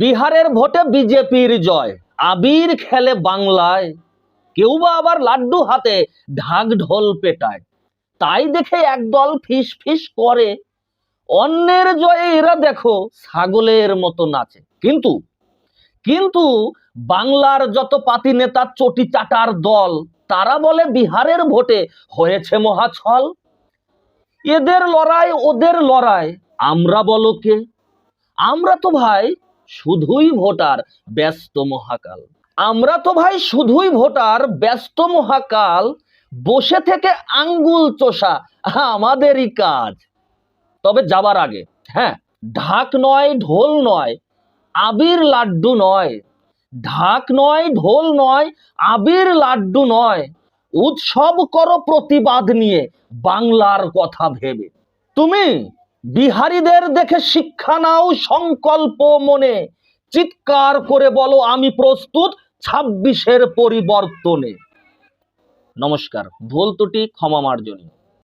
বিহারের ভোটে বিজেপির জয়। আবির খেলে বাংলায় কেউ বা আবার লাড্ডু হাতে ঢাক ঢোল পেটায়। তাই দেখে একদল ফিস ফিস করে, অন্যের জয়ে এরা দেখো ছাগলের মতো নাচে। কিন্তু কিন্তু বাংলার যত পাতি নেতা চটি চাটার দল, তারা বলে বিহারের ভোটে হয়েছে মহাছল। এদের লড়াই ওদের লড়াই, আমরা বলো কে? আমরা তো ভাই শুধুই ভোটার ব্যস্ত মহাকাল। আমরা তো ভাই শুধুই ভোটার, ব্যস্ত মহাকাল, বসে থেকে আঙ্গুল চোষা আমাদেরই কাজ। তবে যাবার আগে হ্যাঁ ঢাক নয়, ঢোল নয়, আবির লাড্ডু নয়, ঢাক নয়, ঢোল নয়, আবির লাড্ডু নয়, উৎসব করো প্রতিবাদ নিয়ে বাংলার কথা ভেবে। তুমি বিহারীদের দেখে শিক্ষা নাও সংকল্প মনে। চিৎকার করে বলো, আমি প্রস্তুত ছাব্বিশের পরিবর্তনে। নমস্কার, ভুল ত্রুটি ক্ষমা মার্জনী